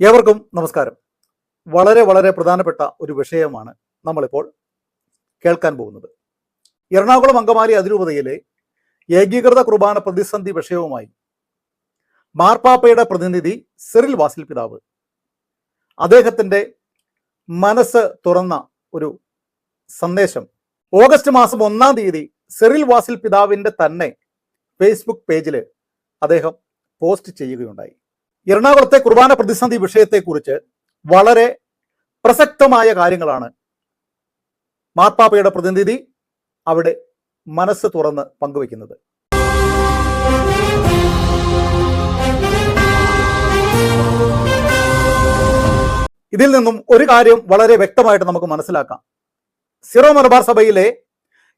ഏവർക്കും നമസ്കാരം. വളരെ വളരെ പ്രധാനപ്പെട്ട ഒരു വിഷയമാണ് നമ്മളിപ്പോൾ കേൾക്കാൻ പോകുന്നത്. എറണാകുളം അങ്കമാലി അതിരൂപതയിലെ ഏകീകൃത കുർബാന പ്രതിസന്ധി വിഷയവുമായി മാർപ്പാപ്പയുടെ പ്രതിനിധി സിറിൽ വാസിൽ പിതാവ് അദ്ദേഹത്തിന്റെ മനസ്സ് തുറന്ന ഒരു സന്ദേശം ഓഗസ്റ്റ് മാസം ഒന്നാം തീയതി സിറിൽ വാസിൽ പിതാവിന്റെ തന്നെ ഫേസ്ബുക്ക് പേജിൽ അദ്ദേഹം പോസ്റ്റ് ചെയ്യുകയുണ്ടായി. എറണാകുളത്തെ കുർബാന പ്രതിസന്ധി വിഷയത്തെക്കുറിച്ച് വളരെ പ്രസക്തമായ കാര്യങ്ങളാണ് മാർപ്പാപ്പയുടെ പ്രതിനിധി അവിടെ മനസ്സ് തുറന്ന് പങ്കുവെക്കുന്നത് ഇതിൽ നിന്നും ഒരു കാര്യം വളരെ വ്യക്തമായിട്ട് നമുക്ക് മനസ്സിലാക്കാം. സിറോ മലബാർ സഭയിലെ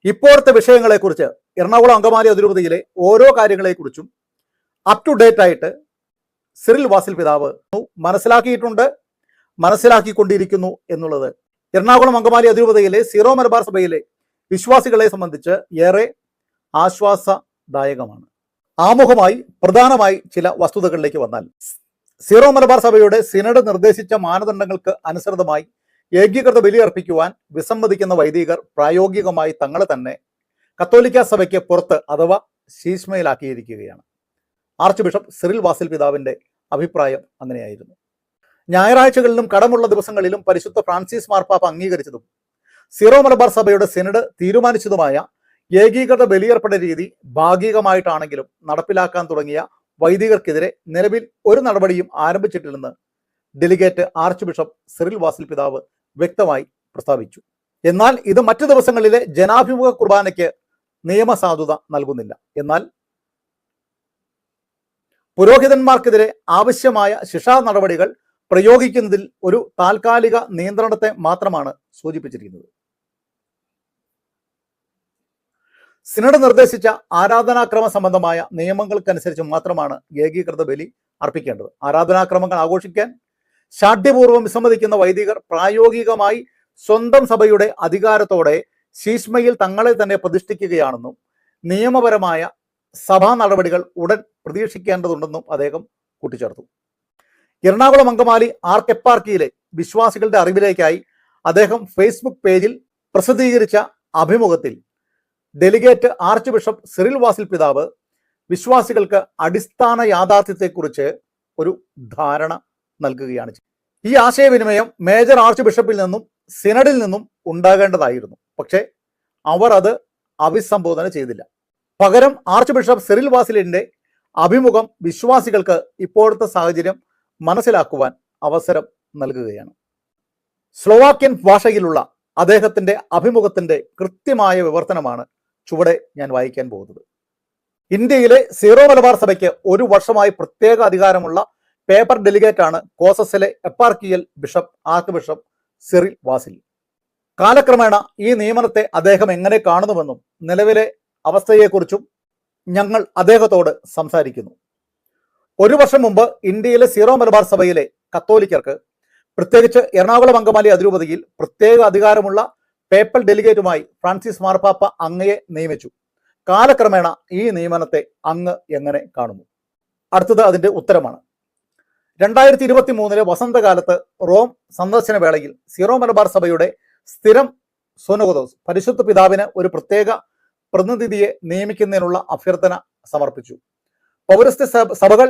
ഇപ്പോഴത്തെ വിഷയങ്ങളെക്കുറിച്ച് എറണാകുളം അങ്കമാലി അതിരൂപതയിലെ ഓരോ കാര്യങ്ങളെക്കുറിച്ചും അപ് ടു ഡേറ്റ് ആയിട്ട് സിറിൽ വാസിൽ പിതാവ് മനസ്സിലാക്കിയിട്ടുണ്ട് മനസ്സിലാക്കിക്കൊണ്ടിരിക്കുന്നു എന്നുള്ളത്. എറണാകുളം അങ്കമാലി അതിരൂപതയിലെ സീറോ മലബാർ സഭയിലെ വിശ്വാസികളെ സംബന്ധിച്ച് ഏറെ ആശ്വാസദായകമാണ്. ആമുഖമായി പ്രധാനമായി ചില വസ്തുതകളിലേക്ക് വന്നാൽ സീറോ മലബാർ സഭയുടെ സിനഡ് നിർദ്ദേശിച്ച മാനദണ്ഡങ്ങൾക്ക് അനുസൃതമായി ഏകീകൃത ബലിയർപ്പിക്കുവാൻ വിസമ്മതിക്കുന്ന വൈദികർ പ്രായോഗികമായി തങ്ങളെ തന്നെ കത്തോലിക്ക സഭയ്ക്ക് പുറത്ത് അഥവാ ശീഷ്മയിലാക്കിയിരിക്കുകയാണ്. ആർച്ച് ബിഷപ്പ് സിറിൽ വാസിൽ പിതാവിന്റെ അഭിപ്രായം അങ്ങനെയായിരുന്നു. ഞായറാഴ്ചകളിലും കടമുള്ള ദിവസങ്ങളിലും പരിശുദ്ധ ഫ്രാൻസിസ് മാർപ്പാപ്പ അംഗീകരിച്ചതും സീറോ മലബാർ സഭയുടെ സെനഡ് തീരുമാനിച്ചതുമായ ഏകീകൃത ബലിയർപ്പണ രീതി ഭാഗികമായിട്ടാണെങ്കിലും നടപ്പിലാക്കാൻ തുടങ്ങിയ വൈദികർക്കെതിരെ നിലവിൽ ഒരു നടപടിയും ആരംഭിച്ചിട്ടില്ലെന്ന് delegate archbishop Cyril Vasil പിതാവ് വ്യക്തമായി പ്രസ്താവിച്ചു. എന്നാൽ ഇത് മറ്റു ദിവസങ്ങളിലെ ജനാഭിമുഖ കുർബാനയ്ക്ക് നിയമസാധുത നൽകുന്നില്ല. എന്നാൽ പുരോഹിതന്മാർക്കെതിരെ ആവശ്യമായ ശിക്ഷാ നടപടികൾ പ്രയോഗിക്കുന്നതിൽ ഒരു താൽക്കാലിക നിയന്ത്രണത്തെ മാത്രമാണ് സൂചിപ്പിച്ചിരിക്കുന്നത്. സിനഡ് നിർദ്ദേശിച്ച ആരാധനാക്രമ സംബന്ധമായ നിയമങ്ങൾക്കനുസരിച്ച് മാത്രമാണ് ഏകീകൃത ബലി അർപ്പിക്കേണ്ടത്. ആരാധനാക്രമങ്ങൾ ആഘോഷിക്കാൻ ശാഠ്യപൂർവം വിസമ്മതിക്കുന്ന വൈദികർ പ്രായോഗികമായി സ്വന്തം സഭയുടെ അധികാരത്തോടെ ശീഷ്മയിൽ തങ്ങളെ തന്നെ പ്രതിഷ്ഠിക്കുകയാണെന്നും നിയമപരമായ സഭാ നടപടികൾ ഉടൻ പ്രതീക്ഷിക്കേണ്ടതുണ്ടെന്നും അദ്ദേഹം കൂട്ടിച്ചേർത്തു. എറണാകുളം അങ്കമാലി കെ പാർക്കിയിലെ വിശ്വാസികളുടെ അറിവിലേക്കായി അദ്ദേഹം ഫേസ്ബുക്ക് പേജിൽ പ്രസിദ്ധീകരിച്ച അഭിമുഖത്തിൽ delegate archbishop Cyril Vasil പിതാവ് വിശ്വാസികൾക്ക് അടിസ്ഥാന യാഥാർത്ഥ്യത്തെക്കുറിച്ച് ഒരു ധാരണ നൽകുകയാണ് ഈ ആശയവിനിമയം മേജർ ആർച്ച് ബിഷപ്പിൽ നിന്നും സിനഡിൽ നിന്നും ഉണ്ടാകേണ്ടതായിരുന്നു. പക്ഷേ അവർ അത് അഭിസംബോധന ചെയ്തില്ല. പകരം ആർച്ച് ബിഷപ്പ് സെറിൽ വാസിലിന്റെ അഭിമുഖം വിശ്വാസികൾക്ക് ഇപ്പോഴത്തെ സാഹചര്യം മനസ്സിലാക്കുവാൻ അവസരം നൽകുകയാണ്. സ്ലോവാക്യൻ ഭാഷയിലുള്ള അദ്ദേഹത്തിന്റെ അഭിമുഖത്തിന്റെ കൃത്യമായ വിവർത്തനമാണ് ചുവടെ ഞാൻ വായിക്കാൻ പോകുന്നത്. ഇന്ത്യയിലെ സീറോ മലബാർ സഭയ്ക്ക് ഒരു വർഷമായി പ്രത്യേക അധികാരമുള്ള പേപ്പർ ഡെലിഗേറ്റ് ആണ് കോസസിലെ eparchial bishop archbishop Cyril Vasil. കാലക്രമേണ ഈ നിയമനത്തെ അദ്ദേഹം എങ്ങനെ കാണുന്നുവെന്നും നിലവിലെ അവസ്ഥയെക്കുറിച്ചും ഞങ്ങൾ അദ്ദേഹത്തോട് സംസാരിക്കുന്നു. ഒരു വർഷം മുമ്പ് ഇന്ത്യയിലെ സീറോ മലബാർ സഭയിലെ കത്തോലിക്കർക്ക് പ്രത്യേകിച്ച് എറണാകുളം അങ്കമാലി അതിരൂപതയിൽ പ്രത്യേക അധികാരമുള്ള പേപ്പൽ ഡെലിഗേറ്റുമായി ഫ്രാൻസിസ് മാർപ്പാപ്പ അങ്ങയെ നിയമിച്ചു. കാലക്രമേണ ഈ നിയമനത്തെ അങ്ങ് എങ്ങനെ കാണുന്നു? അടുത്തത് അതിന്റെ ഉത്തരമാണ്. രണ്ടായിരത്തി ഇരുപത്തി മൂന്നിലെ വസന്തകാലത്ത് റോം സന്ദർശന വേളയിൽ സീറോ മലബാർ സഭയുടെ സ്ഥിരം സോനുഗതോസ് പരിശുദ്ധ പിതാവിന് ഒരു പ്രത്യേക പ്രതിനിധിയെ നിയമിക്കുന്നതിനുള്ള അഭ്യർത്ഥന സമർപ്പിച്ചു. പൗരസ്ത്യ സഭകൾ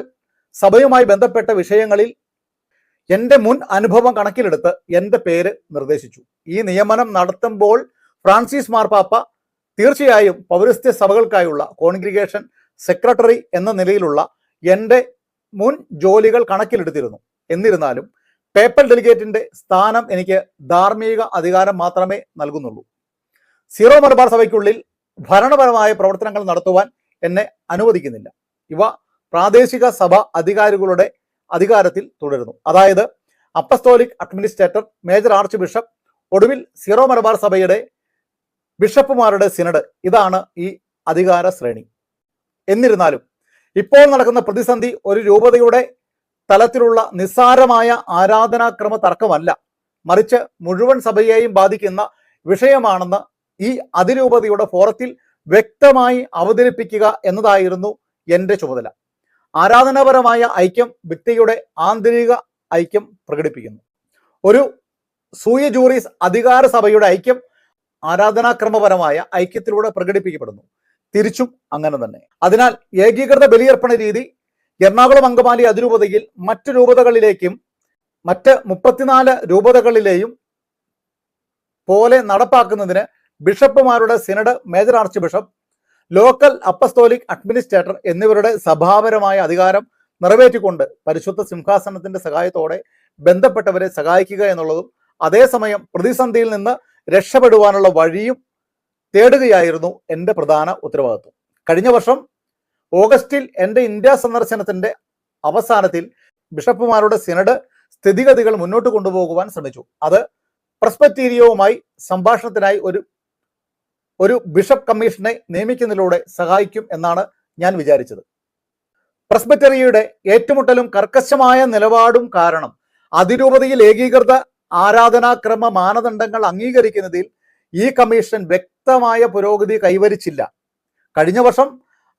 സഭയുമായി ബന്ധപ്പെട്ട വിഷയങ്ങളിൽ എന്റെ മുൻ അനുഭവം കണക്കിലെടുത്ത് എന്റെ പേര് നിർദ്ദേശിച്ചു. ഈ നിയമനം നടത്തുമ്പോൾ ഫ്രാൻസിസ് മാർപ്പാപ്പ തീർച്ചയായും പൗരസ്ത്യ സഭകൾക്കായുള്ള കോൺഗ്രിഗേഷൻ സെക്രട്ടറി എന്ന നിലയിലുള്ള എന്റെ മുൻ ജോലികൾ കണക്കിലെടുത്തിരുന്നു. എന്നിരുന്നാലും പേപ്പൽ ഡെലിഗേറ്റിന്റെ സ്ഥാനം എനിക്ക് ധാർമ്മിക അധികാരം മാത്രമേ നൽകുന്നുള്ളൂ. സീറോ മലബാർ സഭയ്ക്കുള്ളിൽ ഭരണപരമായ പ്രവർത്തനങ്ങൾ നടത്തുവാൻ എന്നെ അനുവദിക്കുന്നില്ല. ഇവ പ്രാദേശിക സഭ അധികാരികളുടെ അധികാരത്തിൽ തുടരുന്നു. അതായത് apostolic administrator major arch bishop ഒടുവിൽ സീറോ മലബാർ സഭയുടെ ബിഷപ്പുമാരുടെ സിനഡ്. ഇതാണ് ഈ അധികാര ശ്രേണി. എന്നിരുന്നാലും ഇപ്പോൾ നടക്കുന്ന പ്രതിസന്ധി ഒരു രൂപതയുടെ തലത്തിലുള്ള നിസ്സാരമായ ആരാധനാക്രമ തർക്കമല്ല. മറിച്ച് മുഴുവൻ സഭയെയും ബാധിക്കുന്ന വിഷയമാണെന്ന് ഈ അതിരൂപതയുടെ ഫോറത്തിൽ വ്യക്തമായി അവതരിപ്പിക്കുക എന്നതായിരുന്നു എന്റെ ചുമതല. ആരാധനാപരമായ ഐക്യം വ്യക്തിയുടെ ആന്തരിക ഐക്യം പ്രകടിപ്പിക്കുന്നു. ഒരു സൂയ ജൂറീസ് അധികാര സഭയുടെ ഐക്യം ആരാധനാക്രമപരമായ ഐക്യത്തിലൂടെ പ്രകടിപ്പിക്കപ്പെടുന്നു. തിരിച്ചും അങ്ങനെ തന്നെ. അതിനാൽ ഏകീകൃത ബലിയർപ്പണ രീതി എറണാകുളം അങ്കമാലി അതിരൂപതയിൽ മറ്റു രൂപതകളിലേക്കും മറ്റ് മുപ്പത്തിനാല് രൂപതകളിലെയും പോലെ നടപ്പാക്കുന്നതിന് ബിഷപ്പുമാരുടെ synod major arch bishop local apostolic administrator എന്നിവരുടെ സഭാപരമായ അധികാരം നിറവേറ്റിക്കൊണ്ട് പരിശുദ്ധ സിംഹാസനത്തിന്റെ സഹായത്തോടെ ബന്ധപ്പെട്ടവരെ സഹായിക്കുക എന്നുള്ളതും അതേസമയം പ്രതിസന്ധിയിൽ നിന്ന് രക്ഷപ്പെടുവാനുള്ള വഴിയും തേടുകയായിരുന്നു എന്റെ പ്രധാന ഉത്തരവാദിത്വം. കഴിഞ്ഞ വർഷം ഓഗസ്റ്റിൽ എന്റെ ഇന്ത്യ സന്ദർശനത്തിന്റെ അവസാനത്തിൽ ബിഷപ്പുമാരുടെ സിനഡ് സ്ഥിതിഗതികൾ മുന്നോട്ട് കൊണ്ടുപോകുവാൻ ശ്രമിച്ചു. അത് പ്രസ്പറ്റീരിയവുമായി സംഭാഷണത്തിനായി ഒരു ഒരു ബിഷപ്പ് കമ്മീഷനെ നിയമിക്കുന്നതിലൂടെ സഹായിക്കും എന്നാണ് ഞാൻ വിചാരിച്ചത്. പ്രസ്ബറ്ററിയുടെ ഏറ്റുമുട്ടലും കർക്കശമായ നിലപാടും കാരണം അതിരൂപതയിൽ ഏകീകൃത ആരാധനാക്രമ മാനദണ്ഡങ്ങൾ അംഗീകരിക്കുന്നതിൽ ഈ കമ്മീഷൻ വ്യക്തമായ പുരോഗതി കൈവരിച്ചില്ല. കഴിഞ്ഞ വർഷം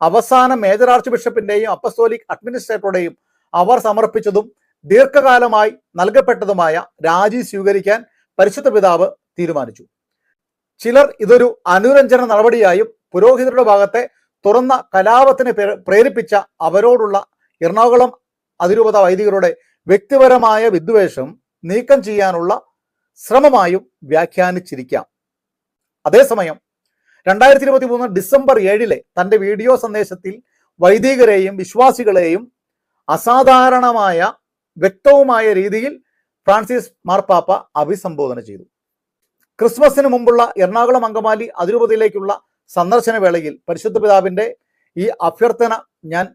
അവസാന മേജർ ആർച്ച് ബിഷപ്പിന്റെയും അപ്പസ്തോലിക് അഡ്മിനിസ്ട്രേറ്ററുടെയും അവർ സമർപ്പിച്ചതും ദീർഘകാലമായി നൽകപ്പെട്ടതുമായ രാജി സ്വീകരിക്കാൻ പരിശുദ്ധ പിതാവ് തീരുമാനിച്ചു. ചിലർ ഇതൊരു അനുരഞ്ജന നടപടിയായും പുരോഹിതരുടെ ഭാഗത്തെ തുറന്ന കലാപത്തിന് പ്രേരിപ്പിച്ച അവരോടുള്ള എറണാകുളം അതിരൂപത വൈദികരുടെ വ്യക്തിപരമായ വിദ്വേഷം നീക്കം ചെയ്യാനുള്ള ശ്രമമായും വ്യാഖ്യാനിച്ചിരിക്കാം. അതേസമയം രണ്ടായിരത്തി ഇരുപത്തി മൂന്ന് ഡിസംബർ ഏഴിലെ തന്റെ വീഡിയോ സന്ദേശത്തിൽ വൈദികരെയും വിശ്വാസികളെയും അസാധാരണമായ വ്യക്തവുമായ രീതിയിൽ ഫ്രാൻസിസ് മാർപ്പാപ്പ അഭിസംബോധന ചെയ്തു. ക്രിസ്മസിന് മുമ്പുള്ള എറണാകുളം അങ്കമാലി അതിരൂപതയിലേക്കുള്ള സന്ദർശന വേളയിൽ പരിശുദ്ധ പിതാവിന്റെ ഈ അഭ്യർത്ഥന ഞാൻ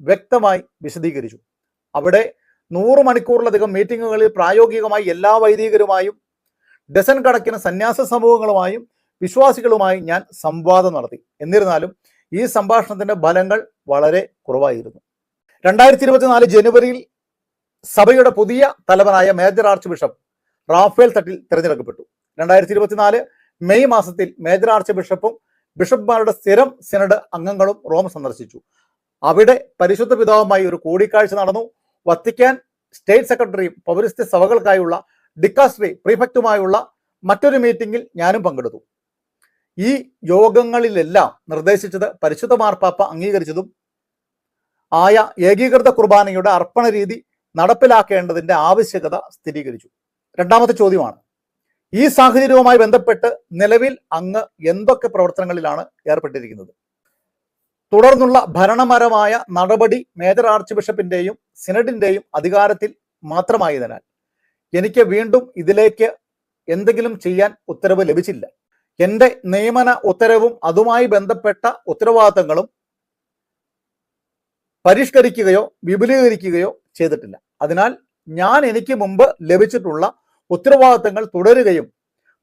വ്യക്തമായി വിശദീകരിച്ചു. അവിടെ നൂറ് മണിക്കൂറിലധികം മീറ്റിങ്ങുകളിൽ പ്രായോഗികമായി എല്ലാ വൈദികരുമായും ഡസൻ കണക്കിന് സന്യാസ സമൂഹങ്ങളുമായും വിശ്വാസികളുമായി ഞാൻ സംവാദം നടത്തി. എന്നിരുന്നാലും ഈ സംഭാഷണത്തിന്റെ ഫലങ്ങൾ വളരെ കുറവായിരുന്നു. രണ്ടായിരത്തി ഇരുപത്തിനാല് ജനുവരിയിൽ സഭയുടെ പുതിയ തലവനായ major arch bishop Raphael Thattil തിരഞ്ഞെടുക്കപ്പെട്ടു. രണ്ടായിരത്തി ഇരുപത്തിനാല് മെയ് മാസത്തിൽ മേജർ ആർച്ച് ബിഷപ്പും ബിഷപ്പുമാരുടെ സ്ഥിരം സിനഡ് അംഗങ്ങളും റോം സന്ദർശിച്ചു. അവിടെ പരിശുദ്ധ പിതാവുമായി ഒരു കൂടിക്കാഴ്ച നടന്നു. വത്തിക്കാൻ സ്റ്റേറ്റ് സെക്രട്ടറിയും പൗരസ്ത്യ സഭകൾക്കായുള്ള ഡിക്കാസ്ട്രി പ്രീഫക്റ്റുമായുള്ള മറ്റൊരു മീറ്റിംഗിൽ ഞാനും പങ്കെടുത്തു. ഈ യോഗങ്ങളിലെല്ലാം നിർദ്ദേശിച്ചത് പരിശുദ്ധ മാർപ്പാപ്പ അംഗീകരിച്ചതും ആയ ഏകീകൃത കുർബാനയുടെ അർപ്പണ രീതി നടപ്പിലാക്കേണ്ടതിന്റെ ആവശ്യകത സ്ഥിരീകരിച്ചു. രണ്ടാമത്തെ ചോദ്യമാണ് ഈ സാഹചര്യവുമായി ബന്ധപ്പെട്ട് നിലവിൽ അങ്ങ് എന്തൊക്കെ പ്രവർത്തനങ്ങളിലാണ് ഏർപ്പെട്ടിരിക്കുന്നത്? തുടർന്നുള്ള ഭരണപരമായ നടപടി മേജർ ആർച്ച് ബിഷപ്പിന്റെയും സിനഡിന്റെയും അധികാരത്തിൽ മാത്രമായതിനാൽ എനിക്ക് വീണ്ടും ഇതിലേക്ക് എന്തെങ്കിലും ചെയ്യാൻ ഉത്തരവ് ലഭിച്ചില്ല. എന്റെ നിയമന ഉത്തരവും അതുമായി ബന്ധപ്പെട്ട ഉത്തരവാദിത്തങ്ങളും പരിഷ്കരിക്കുകയോ വിപുലീകരിക്കുകയോ ചെയ്തിട്ടില്ല. അതിനാൽ ഞാൻ എനിക്ക് മുമ്പ് ലഭിച്ചിട്ടുള്ള ഉത്തരവാദിത്തങ്ങൾ തുടരുകയും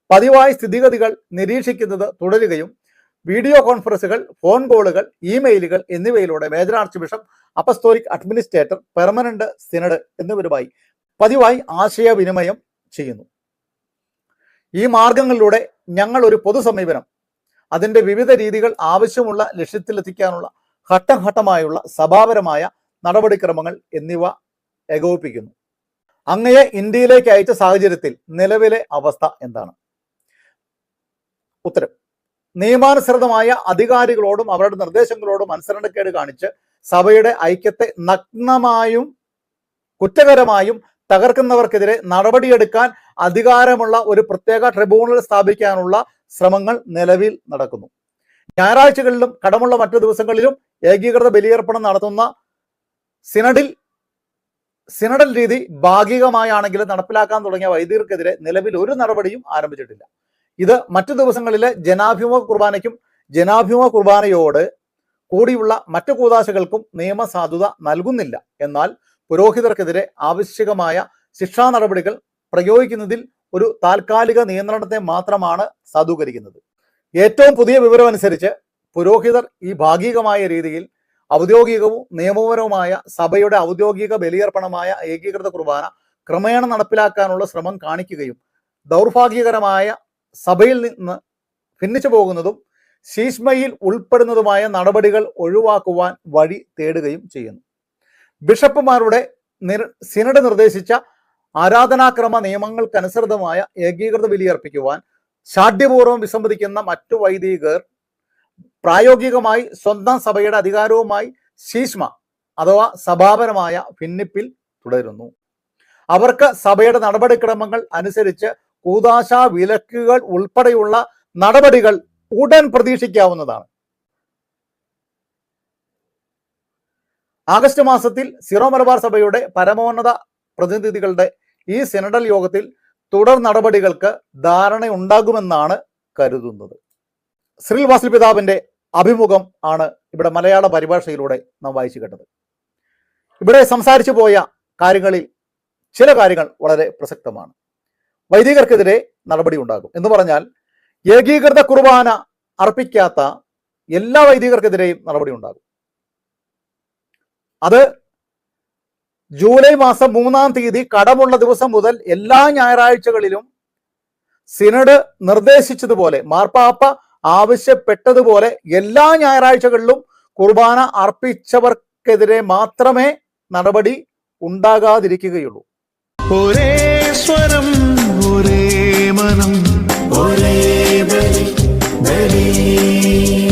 പതിവായി സ്ഥിതിഗതികൾ നിരീക്ഷിക്കുന്നത് തുടരുകയും വീഡിയോ കോൺഫറൻസുകൾ ഫോൺ കോളുകൾ ഇമെയിലുകൾ എന്നിവയിലൂടെ major arch bishop apostolic administrator permanent synod എന്നിവരുമായി പതിവായി ആശയവിനിമയം ചെയ്യുന്നു. ഈ മാർഗങ്ങളിലൂടെ ഞങ്ങൾ ഒരു പൊതു സമീപനം അതിന്റെ വിവിധ രീതികൾ ആവശ്യമുള്ള ലക്ഷ്യത്തിലെത്തിക്കാനുള്ള ഘട്ടം ഘട്ടമായുള്ള സഭാപരമായ നടപടിക്രമങ്ങൾ എന്നിവ ഏകോപിപ്പിക്കുന്നു. അങ്ങയെ ഇന്ത്യയിലേക്ക് അയച്ച സാഹചര്യത്തിൽ നിലവിലെ അവസ്ഥ എന്താണ്? ഉത്തരം. നിയമാനുസൃതമായ അധികാരികളോടും അവരുടെ നിർദ്ദേശങ്ങളോടും അനുസരണക്കേട് കാണിച്ച് സഭയുടെ ഐക്യത്തെ നഗ്നമായും കുറ്റകരമായും തകർക്കുന്നവർക്കെതിരെ നടപടിയെടുക്കാൻ അധികാരമുള്ള ഒരു പ്രത്യേക ട്രിബ്യൂണൽ സ്ഥാപിക്കാനുള്ള ശ്രമങ്ങൾ നിലവിൽ നടക്കുന്നു. ഞായറാഴ്ചകളിലും കടമുള്ള മറ്റു ദിവസങ്ങളിലും ഏകീകൃത ബലിയർപ്പണം നടത്തുന്ന സിനഡിൽ സിനഡൽ രീതി ഭാഗികമായാണെങ്കിലും നടപ്പിലാക്കാൻ തുടങ്ങിയ വൈദികർക്കെതിരെ നിലവിൽ ഒരു നടപടിയും ആരംഭിച്ചിട്ടില്ല. ഇത് മറ്റു ദിവസങ്ങളിലെ ജനാഭിമുഖ കുർബാനയ്ക്കും ജനാഭിമുഖ കുർബാനയോട് കൂടിയുള്ള മറ്റു കൂതാശകൾക്കും നിയമസാധുത നൽകുന്നില്ല. എന്നാൽ പുരോഹിതർക്കെതിരെ ആവശ്യകമായ ശിക്ഷാ നടപടികൾ പ്രയോഗിക്കുന്നതിൽ ഒരു താൽക്കാലിക നിയന്ത്രണത്തെ മാത്രമാണ് സാധൂകരിക്കുന്നത്. ഏറ്റവും പുതിയ വിവരമനുസരിച്ച് പുരോഹിതർ ഈ ഭാഗികമായ രീതിയിൽ ഔദ്യോഗികവും നിയമപരവുമായ സഭയുടെ ഔദ്യോഗിക ബലിയർപ്പണമായ ഏകീകൃത കുർബാന ക്രമേണ നടപ്പിലാക്കാനുള്ള ശ്രമം കാണിക്കുകയും ദൗർഭാഗ്യകരമായ സഭയിൽ നിന്ന് ഭിന്നിച്ചു പോകുന്നതും ശീഷ്മയിൽ ഉൾപ്പെടുന്നതുമായ നടപടികൾ ഒഴിവാക്കുവാൻ വഴി തേടുകയും ചെയ്യുന്നു. ബിഷപ്പുമാരുടെ സിനഡ് നിർദ്ദേശിച്ച ആരാധനാക്രമ നിയമങ്ങൾക്കനുസൃതമായ ഏകീകൃത ബലിയർപ്പിക്കുവാൻ ശാഠ്യപൂർവം വിസമ്മതിക്കുന്ന മറ്റു വൈദികർ പ്രായോഗികമായി സ്വന്തം സഭയുടെ അധികാരവുമായി ശീഷ്മ അഥവാ സഭാപരമായ ഭിന്നിപ്പിൽ തുടരുന്നു. അവർക്ക് സഭയുടെ നടപടിക്രമങ്ങൾ അനുസരിച്ച് കൂതാശ വിലക്കുകൾ ഉൾപ്പെടെയുള്ള നടപടികൾ ഉടൻ പ്രതീക്ഷിക്കാവുന്നതാണ്. ആഗസ്റ്റ് മാസത്തിൽ സിറോ മലബാർ സഭയുടെ പരമോന്നത പ്രതിനിധികളുടെ ഈ സെനഡൽ യോഗത്തിൽ തുടർ നടപടികൾക്ക് ധാരണയുണ്ടാകുമെന്നാണ് കരുതുന്നത്. ശ്രീൽ വാസിൽ പിതാവിന്റെ അഭിമുഖം ആണ് ഇവിടെ മലയാള പരിഭാഷയിലൂടെ നാം വായിച്ചു കേട്ടത്. ഇവിടെ സംസാരിച്ചു പോയ കാര്യങ്ങളിൽ ചില കാര്യങ്ങൾ വളരെ പ്രസക്തമാണ്. വൈദികർക്കെതിരെ നടപടി ഉണ്ടാകും. എന്ന് പറഞ്ഞാൽ ഏകീകൃത കുർബാന അർപ്പിക്കാത്ത എല്ലാ വൈദികർക്കെതിരെയും നടപടി ഉണ്ടാകും. അത് ജൂലൈ മാസം മൂന്നാം തീയതി കടമുള്ള ദിവസം മുതൽ എല്ലാ ഞായറാഴ്ചകളിലും സിനഡ് നിർദ്ദേശിച്ചതുപോലെ മാർപ്പാപ്പ ആവശ്യപ്പെട്ടതുപോലെ എല്ലാ ഞായറാഴ്ചകളിലും കുർബാന അർപ്പിച്ചവർക്കെതിരെ മാത്രമേ നടപടി ഉണ്ടാകാതിരിക്കുകയുള്ളൂ. ഒരേ സ്വരം ഒരേ മനം ഒരേ ബലി ബലി.